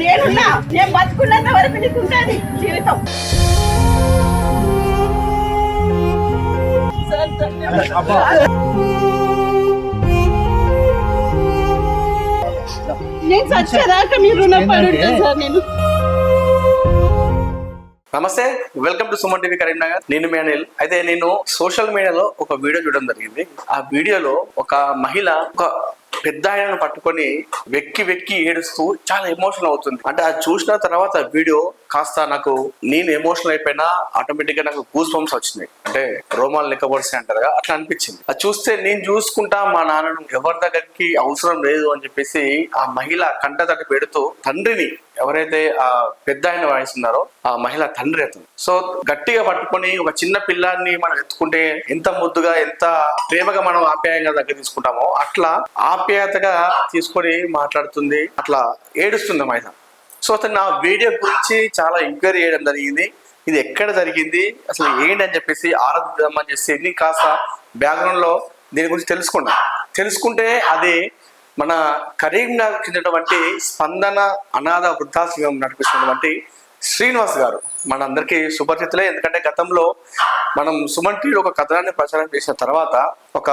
నేనున్నా నేను బతుకున్నంత వరకు నీకు ఉంటుంది జీవితం. నేను చచ్చేదాకా మీరు రుణపడి ఉంటాను సార్ నేను. నమస్తే welcome to Suman TV Karimnagar. నేను మీ అనిల్. అయితే నేను సోషల్ మీడియాలో ఒక వీడియో చూడడం జరిగింది. ఆ వీడియోలో ఒక మహిళ ఒక పెద్ద ఆయనను పట్టుకొని వెక్కి వెక్కి ఏడుస్తూ చాలా ఎమోషనల్ అవుతుంది. అంటే అది చూసిన తర్వాత వీడియో కాస్త నాకు నేను ఎమోషనల్ అయిపోయినా ఆటోమేటిక్గా నాకు గూస్ బంప్స్ వచ్చినాయి. అంటే రోమాలు లెక్కబడిసి అంటారు కదా అట్లా అనిపించింది. అది చూస్తే నేను చూసుకుంటా మా నాన్నను ఎవరి దగ్గరికి అవసరం లేదు అని చెప్పేసి ఆ మహిళ కంట తట్టి పెడుతూ తండ్రిని ఎవరైతే ఆ పెద్ద ఆయన వాయిస్తున్నారో ఆ మహిళ తండ్రి అతను. సో గట్టిగా పట్టుకొని ఒక చిన్న పిల్లాన్ని మనం ఎత్తుకుంటే ఎంత ముద్దుగా ఎంత ప్రేమగా మనం ఆప్యాయంగా దగ్గర తీసుకుంటామో అట్లా ఆప్యాయతగా తీసుకొని మాట్లాడుతుంది అట్లా ఏడుస్తుంది మహిళ. సో అతను నా వీడియో గురించి చాలా ఎంక్వైరీ చేయడం జరిగింది. ఇది ఎక్కడ జరిగింది? అసలు ఏంటి అని చెప్పేసి ఆరాధిద్దామని చెప్పేసి ఎన్ని కాస్త బ్యాక్గ్రౌండ్లో దీని గురించి తెలుసుకున్నా. తెలుసుకుంటే అది మన కరీంనగర్ చెందినటువంటి స్పందన అనాథ వృద్ధాశ్రమం నడిపిస్తున్నటువంటి శ్రీనివాస్ గారు. మన అందరికీ సుపరిచితులే. ఎందుకంటే గతంలో మనం సుమన్ టీవీలో ఒక కథనాన్ని ప్రచారం చేసిన తర్వాత ఒక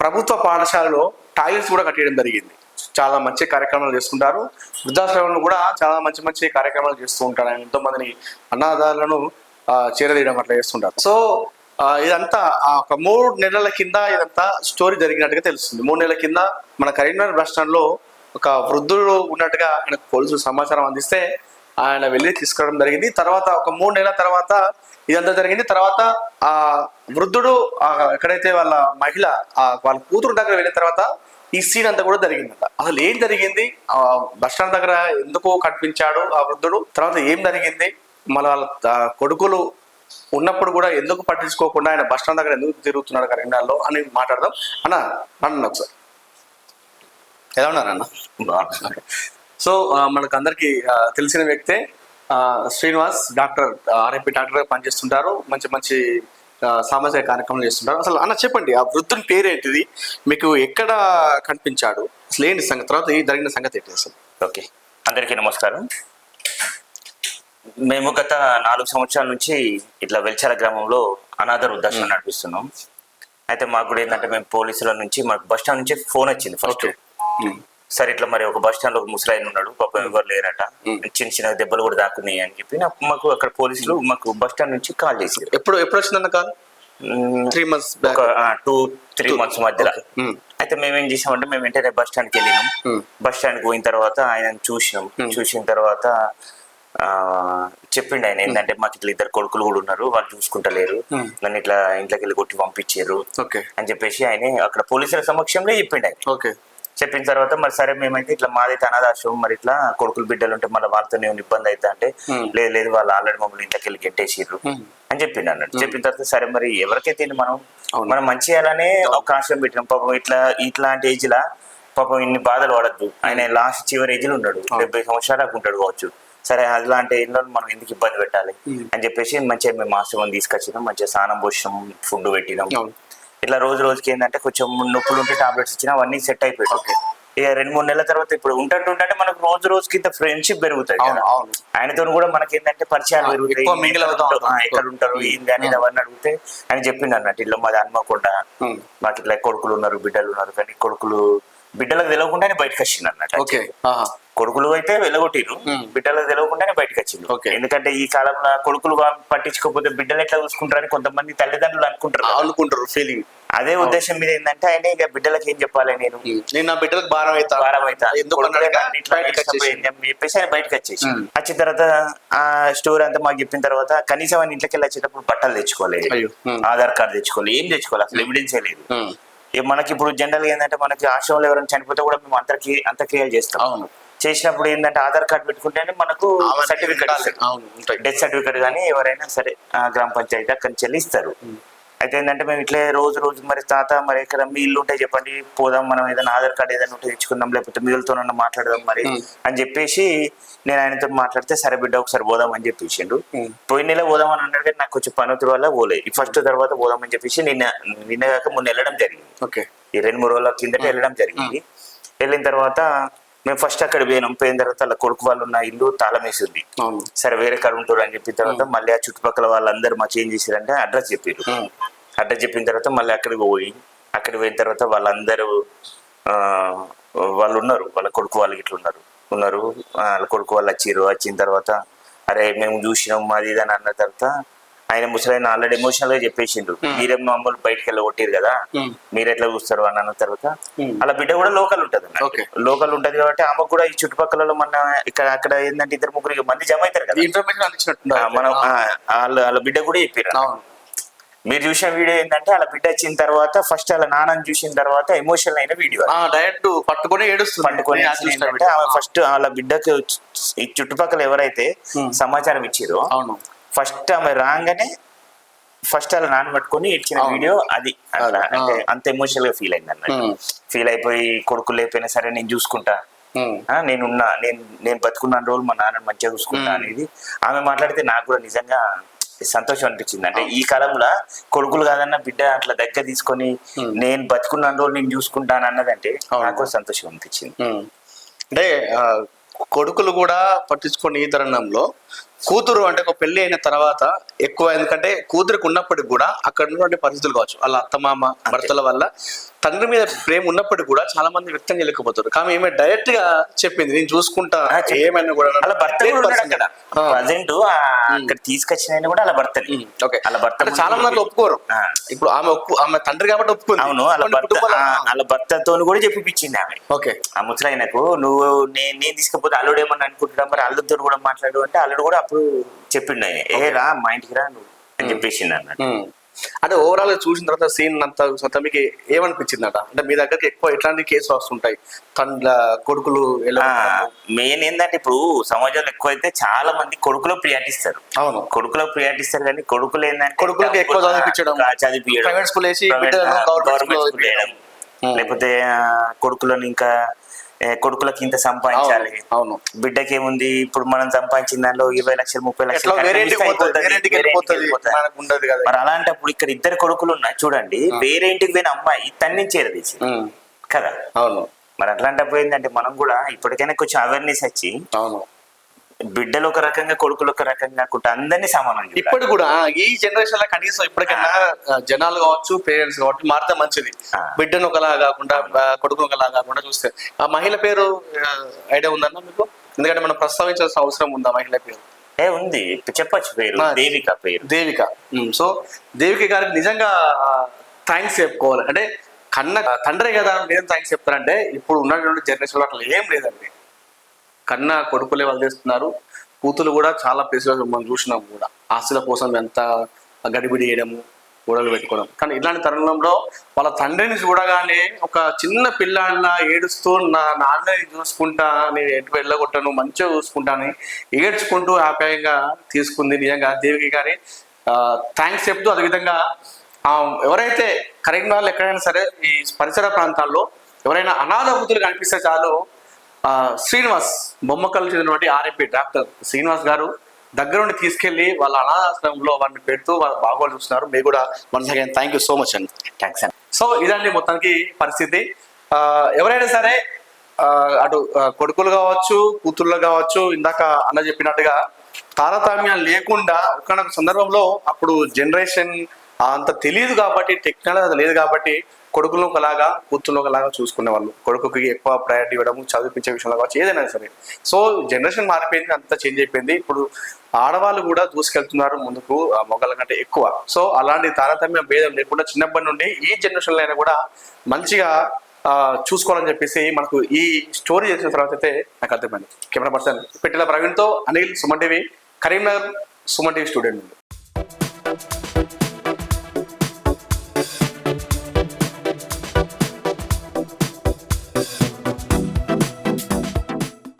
ప్రభుత్వ పాఠశాలలో టాయిలెట్స్ కూడా కట్టేయడం జరిగింది. చాలా మంచి కార్యక్రమాలు చేసుకుంటారు. వృద్ధాశ్రమంలో కూడా చాలా మంచి మంచి కార్యక్రమాలు చేస్తూ ఉంటారు. ఆయన ఎంతో మందిని అనాథాలను చేరదీయడం అట్లా చేస్తుంటారు. సో ఇదంతా ఆ ఒక మూడు నెలల కింద ఇదంతా స్టోరీ జరిగినట్టుగా తెలుస్తుంది. మూడు నెలల కింద మన కరీంనగర్ బస్ స్టాండ్లో ఒక వృద్ధుడు ఉన్నట్టుగా ఆయనకు పోలీసులు సమాచారం అందిస్తే ఆయన వెళ్ళి తీసుకురావడం జరిగింది. తర్వాత ఒక మూడు నెలల తర్వాత ఇదంతా జరిగింది. తర్వాత ఆ వృద్ధుడు ఎక్కడైతే వాళ్ళ మహిళ వాళ్ళ కూతురు దగ్గర వెళ్ళిన తర్వాత ఈ సీన్ అంతా కూడా జరిగిందట. అసలు ఏం జరిగింది? ఆ బస్ స్టాండ్ దగ్గర ఎందుకు కనిపించాడు ఆ వృద్ధుడు. తర్వాత ఏం జరిగింది? మళ్ళీ వాళ్ళ కొడుకులు ఉన్నప్పుడు కూడా ఎందుకు పట్టించుకోకుండా ఆయన బస్ స్టాండ్ దగ్గర ఎందుకు తిరుగుతున్నాడు కరీంనగర్లో అని మాట్లాడదాం. అన్న అన్న ఒకసారి. ఎలా ఉన్నారు అన్న? సో మనకు అందరికీ తెలిసిన వ్యక్తే Srinivas doctor R M P doctor పనిచేస్తుంటారు. మంచి మంచి సామాజిక కార్యక్రమాలు చేస్తుంటారు. అసలు అన్న చెప్పండి ఆ వృద్ధుని పేరేంటిది? మీకు ఎక్కడ కనిపించాడు? అసలు ఏంటి సంగతి? తర్వాత ఈ జరిగిన సంగతి ఏంటి అసలు? ఓకే. అందరికీ నమస్కారం. మేము గత నాలుగు సంవత్సరాల నుంచి ఇట్లా వెల్చాల గ్రామంలో అనాథ వృద్ధాశ్రమం నడిపిస్తున్నాం. అయితే మాకు కూడా ఏంటంటే మేము పోలీసుల నుంచి మాకు బస్ స్టాండ్ నుంచి ఫోన్ వచ్చింది ఫస్ట్. సరే ఇట్లా మరి ఒక బస్ స్టాండ్లో ఒక ముసలాయన ఉన్నాడు పాపం ఎవరు లేరట. చిన్న చిన్న దెబ్బలు కూడా దాక్కున్నాయి అని చెప్పి నాకు మాకు అక్కడ పోలీసులు మాకు బస్ స్టాండ్ నుంచి కాల్ చేసారు ఎప్పుడు ఎప్పుడు వచ్చిందన్న కాల్? త్రీ మంత్స్ ఒక టూ త్రీ మంత్స్ మధ్యలో. అయితే మేము ఏం చేసామంటే మేము వెంటనే బస్ స్టాండ్కి వెళ్ళినాం. బస్ స్టాండ్కి పోయిన తర్వాత ఆయన చూసినాం. చూసిన తర్వాత ఆ చెప్పిండు ఆయన ఏంటంటే మాకు ఇట్లా ఇద్దరు కొడుకులు కూడా ఉన్నారు వాళ్ళు చూసుకుంటలేరు. నన్ను ఇట్లా ఇంట్లోకి వెళ్ళి కొట్టి పంపించారు ఓకే. అని చెప్పేసి ఆయన అక్కడ పోలీసుల సమక్షంలో చెప్పిండు ఆయన. ఓకే. చెప్పిన తర్వాత మరి సరే మేమైతే ఇట్లా మాదైతే అనాథాశ్రమం మరి ఇట్లా కొడుకులు బిడ్డలు ఉంటే మళ్ళీ వాళ్ళతో ఏమైనా ఇబ్బంది అయితే అంటే లేదు లేదు వాళ్ళు ఆల్రెడీ మమ్మల్ని ఇంట్లోకి వెళ్ళి గెట్టేసిర్రు అని చెప్పిండు అన్నట్టు. చెప్పిన తర్వాత సరే మరి ఎవరికైతే మనం. మనం మంచి చేయాలనే ఒక ఆశ్రమం పెట్టినాం. పాపం ఇట్లా ఇట్లాంటి ఏజ్ లా పాపం ఇన్ని బాధలు పడద్దు. ఆయన లాస్ట్ చివరి ఏజ్లో ఉన్నాడు డెబ్బై సంవత్సరాలకు ఉంటాడు కావచ్చు. సరే అలాంటి ఏజ్లో మనం ఎందుకు ఇబ్బంది పెట్టాలి అని చెప్పేసి మంచిగా మేము ఆశ్రమం తీసుకొచ్చినాం. మంచిగా స్నానం పోసినాం ఫుడ్ పెట్టినాం. ఇట్లా రోజు రోజుకి ఏంటంటే కొంచెం నొప్పులు ఉంటే టాబ్లెట్స్ ఇచ్చినా అవన్నీ సెట్ అయిపోయాయి. ఇక రెండు మూడు నెలల తర్వాత ఇప్పుడు ఉంటుంటుంటే మనకు రోజు రోజుకి ఇంత ఫ్రెండ్షిప్ పెరుగుతుంది. అవును. ఆయనతో కూడా మనకి ఏంటంటే పరిచయాలు పెరుగుతాయి. ఎక్కడ ఉంటారు ఏంది అనేది అవన్నీ అడిగితే ఆయన చెప్పిండు అన్నట్టు. ఇల్లు మాది హన్మకొండ. Hmm. మాకు ఇట్లా కొడుకులు ఉన్నారు బిడ్డలు ఉన్నారు. కానీ కొడుకులు బిడ్డలకు తెలియకుండానే బయటకు వచ్చింది అన్నట్టు. ఓకే. కొడుకులు అయితే వెళ్ళగొట్టిరు. బిడ్డలకు తెలియకుండానే బయటకు వచ్చింది. ఎందుకంటే ఈ కాలంలో కొడుకులు పట్టించుకోకపోతే బిడ్డలు ఎట్లా చూసుకుంటారని కొంతమంది తల్లిదండ్రులు అనుకుంటారు. అనుకుంటారు ఫీలింగ్ అదే ఉద్దేశం మీద ఏంటంటే ఆయన ఇక బిడ్డలకి ఏం చెప్పాలి నేను? నేను నా బిడ్డలకు భారం అవుతా. ఏంటి అని చెప్పేసి ఆయన బయటకు వచ్చేసి. వచ్చిన తర్వాత ఆ స్టోర్ అంతా మాకు చెప్పిన తర్వాత కనీసం ఆయన ఇంట్లోకి వెళ్ళి వచ్చేటప్పుడు బట్టలు తెచ్చుకోలేదు. ఆధార్ కార్డు తెచ్చుకోలేదు. ఏం తెచ్చుకోవాలి? అసలు ఎవిడెన్సే లేదు. మనకి ఇప్పుడు జనరల్గా ఏంటంటే మనకి ఆశ్రమంలో ఎవరైనా చనిపోతే కూడా మేము అంతర్కి అంత్యక్రియలు చేస్తాం. అవును. చేసినప్పుడు ఏంటంటే ఆధార్ కార్డు పెట్టుకుంటేనే మనకు సర్టిఫికెట్ డెత్ సర్టిఫికెట్ కానీ ఎవరైనా సరే గ్రామ పంచాయతీ అక్కడి నుంచి ఇస్తారు. అయితే ఏంటంటే మేము ఇట్లే రోజు రోజు మరి తాత మరి ఇక్కడ మీ ఇల్లు ఉంటే చెప్పండి పోదాం మనం ఏదైనా ఆధార్ కార్డు ఏదైనా ఉంటే తెచ్చుకుందాం లేకపోతే మీలతోనన్నా మాట్లాడదాం మరి. అని చెప్పేసి నేను ఆయనతో మాట్లాడితే సరే బిడ్డ ఒకసారి పోదాం అని చెప్పేసిండు. పోయిన నెల పోదాం అని అన్నాడు కానీ నాకు కొంచెం పనుతుల వల్ల పోలే. ఈ ఫస్ట్ తర్వాత పోదాం అని చెప్పేసి నిన్న నిన్న కాక మొన్న వెళ్ళడం జరిగింది. ఓకే. ఈ రెండు మూడు రోజుల కిందట వెళ్ళడం జరిగింది. వెళ్ళిన తర్వాత మేము ఫస్ట్ అక్కడ పోయినాం. పోయిన తర్వాత వాళ్ళ కొడుకు వాళ్ళు ఉన్న ఇల్లు తాళం వేసింది. సరే వేరే కాడ ఉంటారు అని చెప్పిన తర్వాత మళ్ళీ ఆ చుట్టుపక్కల వాళ్ళందరూ మాకు ఏం చేశారంటే అడ్రస్ చెప్పారు. అడ్రస్ చెప్పిన తర్వాత మళ్ళీ అక్కడికి పోయి అక్కడికి పోయిన తర్వాత వాళ్ళందరూ ఆ, వాళ్ళు ఉన్నారు. వాళ్ళ కొడుకు వాళ్ళు ఇట్లా ఉన్నారు. ఉన్నారు. వాళ్ళ కొడుకు వాళ్ళు వచ్చిర్రు. వచ్చిన తర్వాత అరే మేము చూసినాం అది ఇది అని అన్న తర్వాత ఆయన ముసలాయన ఆల్రెడీ ఎమోషనల్గా చెప్పేసిండు. మీరేం మామూలు బయటకు వెళ్ళి కొట్టిరు కదా? ఉమ్. మీరు ఎట్లా చూస్తారు అని అన్న తర్వాత ఉమ్. అలా బిడ్డ కూడా లోకల్ ఉంటది. లోకల్ ఉంటది కాబట్టి ఆమెకు కూడా ఈ చుట్టుపక్కల మన ఇక్కడ అక్కడ ఏంటంటే ఇద్దరు ముగ్గురు మంది జమ అవుతారు కదా. ఇన్ఫర్మేషన్ మనం వాళ్ళ వాళ్ళ బిడ్డ కూడా చెప్పారు మీరు చూసిన వీడియో ఏంటంటే వాళ్ళ బిడ్డ వచ్చిన తర్వాత ఫస్ట్ వాళ్ళ నాన్నని చూసిన తర్వాత ఎమోషనల్ అయిన వీడియో డైరెక్ట్ పట్టుకొని ఏడుస్తుంది. ఆమె ఫస్ట్ వాళ్ళ బిడ్డకి ఈ చుట్టుపక్కల ఎవరైతే Hmm. సమాచారం ఇచ్చారో ఫస్ట్ ఆమె రాగానే ఫస్ట్ వాళ్ళ నాన్న పట్టుకొని ఇచ్చిన. వీడియో అది అట్లా అది, అంటే. అంత ఎమోషనల్గా ఫీల్ అయింది అన్నట్టు. ఫీల్ అయిపోయి కొడుకు లేకపోయినా సరే నేను చూసుకుంటా నేనున్నా నేను నేను బతుకున్న రోజులు మా నాన్న మంచిగా చూసుకుంటా. అనేది ఆమె మాట్లాడితే నాకు కూడా నిజంగా సంతోషం అనిపించింది అంటే ఈ కాలంలో కొడుకులు కాదన్న బిడ్డ అట్లా దగ్గర తీసుకొని. నేను బతుకున్న రోజులు నేను చూసుకుంటాను అన్నదంటే. నాకు కూడా సంతోషం అనిపించింది. అంటే కొడుకులు కూడా పట్టించుకొని ఈ తరుణంలో కూతురు అంటే ఒక పెళ్ళి అయిన తర్వాత ఎక్కువ ఎందుకంటే కూతురికి ఉన్నప్పటికి కూడా అక్కడ ఉన్నటువంటి పరిస్థితులు కావచ్చు వాళ్ళ అత్తమామ భర్తల వల్ల తండ్రి మీద ప్రేమ ఉన్నప్పటికి కూడా చాలా మంది వ్యక్తం చేయలేకపోతారు కానీ ఏమే డైరెక్ట్గా చెప్పింది నేను చూసుకుంటా. ఏమైనా కూడా అలా భర్త. ప్రజెంట్ అక్కడ తీసుకొచ్చిన కూడా అలా భర్తని. Um, okay. వాళ్ళ భర్త చాలా మంది ఒప్పుకోరు. ఇప్పుడు ఆమె ఒప్పు ఆమె తండ్రి కాబట్టి ఒప్పుకుంది. అవును కొన్ని భర్త వాళ్ళ భర్తతో కూడా చెప్పిపించింది ఆమె. ఓకే. ఆ ముసలాయనకు నువ్వు నేను నేను తీసుకపోతే అల్లుడు ఏమన్నా అనుకుంటున్నా మరి అల్లుడితో కూడా మాట్లాడు అంటే అల్లుడు కూడా అప్పుడు చెప్పిండు ఆయన ఏ రా మా ఇంటికి రా నువ్వు అని చెప్పేసిండు అన్నట్టు. అంటే ఓవరాల్ చూసిన తర్వాత సీన్ అంతా చూసిన మీకు ఏమనిపించిందట? అంటే మీ దగ్గరికి ఎక్కువ ఎట్లాంటి కేసు వస్తుంటాయి? తండ్ల కొడుకులు ఎలా మెయిన్ ఏంటంటే ఇప్పుడు సమాజంలో ఎక్కువైతే చాలా మంది కొడుకులో ప్రియాటిస్తారు. అవును. కొడుకులో ప్రియాటిస్తారు కానీ కొడుకులు ఏంటంటే కొడుకులకి ఎక్కువ చదివించడం, చదివించడం ప్రైవేట్ స్కూల్ వేసి గవర్నమెంట్ స్కూల్. లేకపోతే కొడుకులను ఇంకా కొడుకులకి ఇంత సంపాదించాలి. అవును. బిడ్డకి ఏముంది ఇప్పుడు మనం సంపాదించిన దానిలో ఇరవై లక్షలు ముప్పై లక్షలు మరి అలాంటప్పుడు ఇక్కడ ఇద్దరు కొడుకులు ఉన్నాయి చూడండి వేరే ఇంటికి పోయిన అమ్మాయి తన్నించేది తీసి. ఉమ్. కదా? అవును. మరి అట్లాంటప్పుడు ఏంటంటే మనం కూడా ఇప్పటికైనా కొంచెం అవేర్నెస్ వచ్చి అవును. బిడ్డలు ఒక రకంగా కొడుకులు ఒక రకంగా కాకుండా అందరినీ సమానం. ఇప్పుడు కూడా ఈ జనరేషన్లో కనీసం ఇప్పటికైనా జనాలు కావచ్చు పేరెంట్స్ కావచ్చు మారితే మంచిది. బిడ్డను ఒకలా కాకుండా ఆ, కొడుకును ఒకలా కాకుండా చూస్తే. ఆ మహిళ పేరు ఐడియా ఉందన్న మీకు? ఎందుకంటే మనం ప్రస్తావించాల్సిన అవసరం ఉందా మహిళ పేరు? ఏ ఉంది. చెప్పొచ్చు పేరు. దేవిక పేరు. దేవిక. సో దేవిక గారికి నిజంగా థ్యాంక్స్ చెప్పుకోవాలి. అంటే కన్న తండ్రే కదా నేను థ్యాంక్స్ చెప్తానంటే ఇప్పుడు ఉన్నటువంటి జనరేషన్లో అట్లా ఏం లేదండి. కన్న కొడుకులే వదిలేస్తున్నారు కూతులు కూడా చాలా ప్లేసులు మనం చూసినాం కూడా. ఆస్తుల కోసం ఎంత గడిబిడి చేయడము గొడవలు పెట్టుకోవడం. కానీ ఇలాంటి తరుణంలో వాళ్ళ తండ్రిని చూడగానే ఒక చిన్న పిల్లాడిన ఏడుస్తూ నా నాన్నని చూసుకుంటా నేను ఎటు వెళ్ళగొట్టను మంచిగా చూసుకుంటాను ఏడ్చుకుంటూ ఆప్యాయంగా తీసుకుంది నిజంగా దేవికి. గారి థ్యాంక్స్ చెప్తూ అదేవిధంగా ఎవరైతే కరీంనగర్లో ఎక్కడైనా సరే ఈ పరిసర ప్రాంతాల్లో ఎవరైనా అనాథ బుద్ధులు కనిపిస్తే చాలు శ్రీనివాస్ బొమ్మకల్ చెందినటువంటి ఆర్ఎంపీ డాక్టర్ శ్రీనివాస్ గారు దగ్గరుండి తీసుకెళ్ళి వాళ్ళ అనాథాశ్రమంలో వారిని పెడుతూ వాళ్ళ బాగోలు చూస్తున్నారు. మీకు కూడా once again thank you so much అండి థ్యాంక్స్ అండి సో ఇదండి మొత్తానికి పరిస్థితి. ఆ, ఎవరైనా సరే అటు కొడుకులు కావచ్చు కూతుళ్ళు కావచ్చు ఇందాక అన్న చెప్పినట్టుగా తారతమ్యం లేకుండా ఒకనొక సందర్భంలో అప్పుడు జనరేషన్ అంత తెలియదు కాబట్టి టెక్నాలజీ లేదు కాబట్టి కొడుకులను ఒకలాగా కూతుర్లు ఒకలాగా చూసుకునే వాళ్ళు కొడుకుకి ఎక్కువ ప్రయారిటీ ఇవ్వడం చదివించే విషయంలో కావచ్చు ఏదైనా సరే. సో జనరేషన్ మారిపోయింది అంతా చేంజ్ అయిపోయింది. ఇప్పుడు ఆడవాళ్ళు కూడా దూసుకెళ్తున్నారు ముందుకు మొగల కంటే ఎక్కువ. సో అలాంటి తారతమ్య భేదం లేకుండా చిన్నప్పటి నుండి ఈ జనరేషన్లో అయినా కూడా మంచిగా చూసుకోవాలని చెప్పేసి మనకు ఈ స్టోరీ చేసిన తర్వాత అయితే నాకు అర్థమైంది. కెమెరా పర్సన్ పెట్టిన ప్రవీణ్తో Anil Suman TV Karimnagar Suman TV student